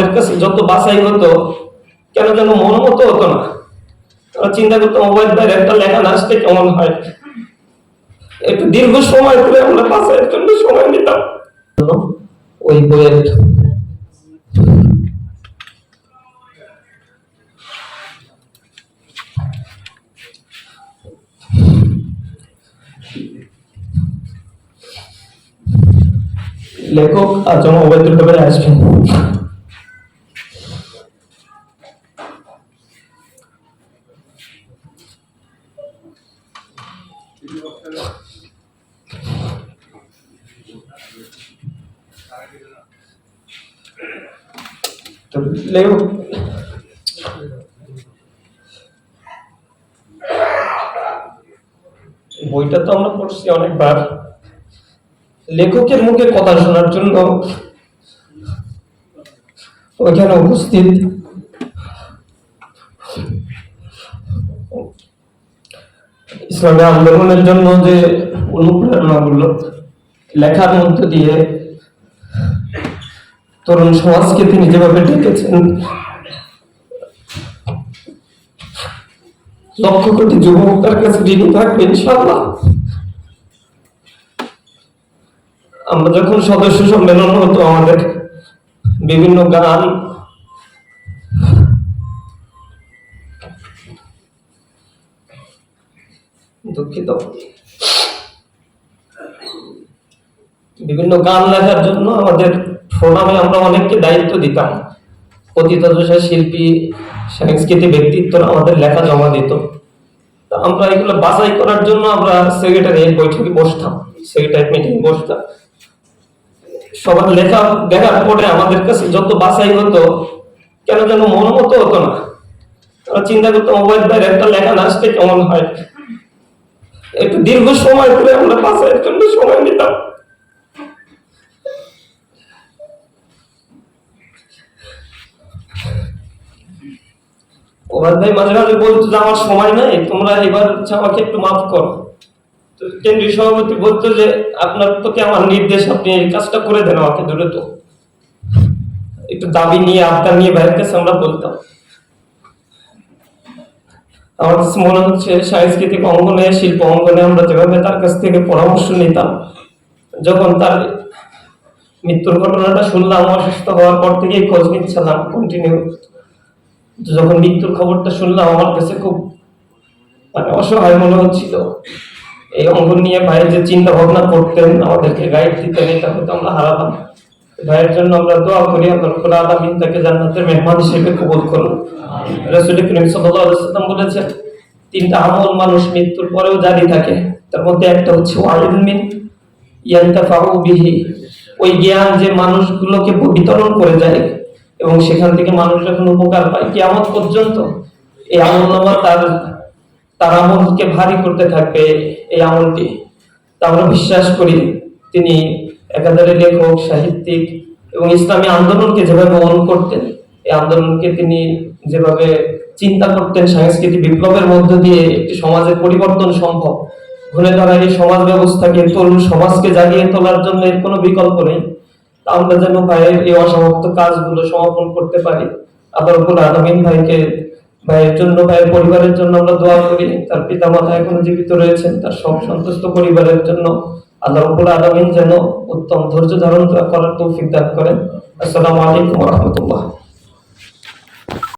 আমাদের কাছে যত বাছাই হতো কেন যেন মন মতো হতো না। আমরা চিন্তা করতাম ওবায়দ ভাইয়ের একটা লেখা না আসলে কেমন হয়? একটু দীর্ঘ সময় ধরে আমরা বাছাইয়ের জন্য সময় নিতাম। ওই বইয়ের লেখক আজম ওবায়দুল কবির আসবেন। তো বইটা তো আমরা পড়ছি অনেকবার। লেখকের মুখে কথা শোনার জন্য ওইখানে উপস্থিত। ইসলামী আন্দোলনের জন্য যে অনুপ্রেরণাগুলো লেখার মধ্য দিয়ে তরুণ সমাজকে তিনি যেভাবে ডেকেছেন, লক্ষ কোটি যুবক তার কাছে ঋণী থাকবে ইনশাল্লাহ আমরা যখন সদস্য সম্মেলন হতো, আমাদের বিভিন্ন গান দুঃখিত। বিভিন্ন গান লেখার জন্য আমাদের ফোরামে আমরা অনেককে দায়িত্ব দিতাম। পতিতদশা শিল্পী, সাংস্কৃতিক ব্যক্তিত্বরা আমাদের লেখা জমা দিত। আমরা এগুলো বাছাই করার জন্য আমরা সেক্রেটারি বৈঠকে বসতাম সেক্রেটারি মিটিং বসতাম। সবার লেখা দেখার পরে আমাদের কাছে যত বাছাই হতো, কেন যেন মন মতো হতো না। আমরা চিন্তা করতো, মোবাইল ভাইয়ের একটা লেখা না আসলে কেমন হয়? একটু দীর্ঘ সময় ধরে আমরা বাছাইয়ের জন্য সময় নিতাম। ওবায়দ ভাই, মাঝে মাঝে বলতো যে, আমার সময় নাই, তোমরা এবার হচ্ছে আমাকে একটু মাফ করো। তো কেন্দ্রীয় সভাপতি বলতো যে, আপনার তোকে আমার নির্দেশ? আপনি এই কাজটা করে দেন আমাকে ধরে তো একটু দাবি নিয়ে, আবদার নিয়ে ভাইয়ের কাছে আমরা বলতাম। আমার কাছে মনে হচ্ছে সাংস্কৃতিক অঙ্গনে, শিল্প অঙ্গনে আমরা যেভাবে তার কাছ থেকে পরামর্শ নিতাম, যখন তার মৃত্যুর ঘটনাটা শুনলাম, অসুস্থ হওয়ার পর থেকেই খোঁজ নিচ্ছিলাম কন্টিনিউ যখন মৃত্যুর খবরটা শুনলাম, আমার কাছে খুব মানে অসহায় মনে হচ্ছিল। এই অঙ্গন নিয়ে ভাইয়ের যে চিন্তা ভাবনা করতেন, আমাদেরকে গাইড দিতেন, এটা হয়তো আমরা হারালাম। ভাইয়ের জন্য আমরা দোয়া করি আল্লাহ রাব্বুল আলামিন তাকে জান্নাতের মেহমান হিসেবে কবুল করুন রাসূল করিম সাল্লাল্লাহু আলাইহি ওয়াসাল্লাম বলেছেন, তিনটা আমল মানুষ মৃত্যুর পরেও জারি থাকে, তার মধ্যে একটা হচ্ছে ওয়াইলমিন ইয়ান্তাফাউ বিহি। ওই জ্ঞান যে মানুষগুলোকে বিতরণ করে যায় এবং সেখান থেকে মানুষ যখন উপকার পায়, কিয়ামত পর্যন্ত এই আমল নামা তার তার আমলকে ভারী করতে থাকবে এই আমলটি। তা আমরা বিশ্বাস করি, তিনি একাধারে লেখক, সাহিত্যিক এবং ইসলামী আন্দোলনকে যেভাবে অনু করতেন, এই আন্দোলনকে তিনি যেভাবে চিন্তা করতেন সাংস্কৃতিক বিপ্লবের মধ্য দিয়ে একটি সমাজের পরিবর্তন সম্ভব। ঘুরে ধরা এই সমাজ ব্যবস্থাকে, তরুণ সমাজকে জাগিয়ে তোলার জন্য এর কোনো বিকল্প নেই। আমরা যেন ভাইয়ের এই অসমাপ্ত কাজগুলো সমাপন করতে পারি। আবার উপর আলমিন ভাইকে, ভাইয়ের জন্য, ভাইয়ের পরিবারের জন্য আমরা দোয়া করি। তার পিতা মাতা এখনও জীবিত রয়েছেন, তার সব সন্তুষ্ট পরিবারের জন্য আল্লাহ রব্বুল আলমিন যেন উত্তম ধৈর্য ধারণ করার তৌফিক দান করেন। আসসালামু আলাইকুম রহমতুল্লাহ।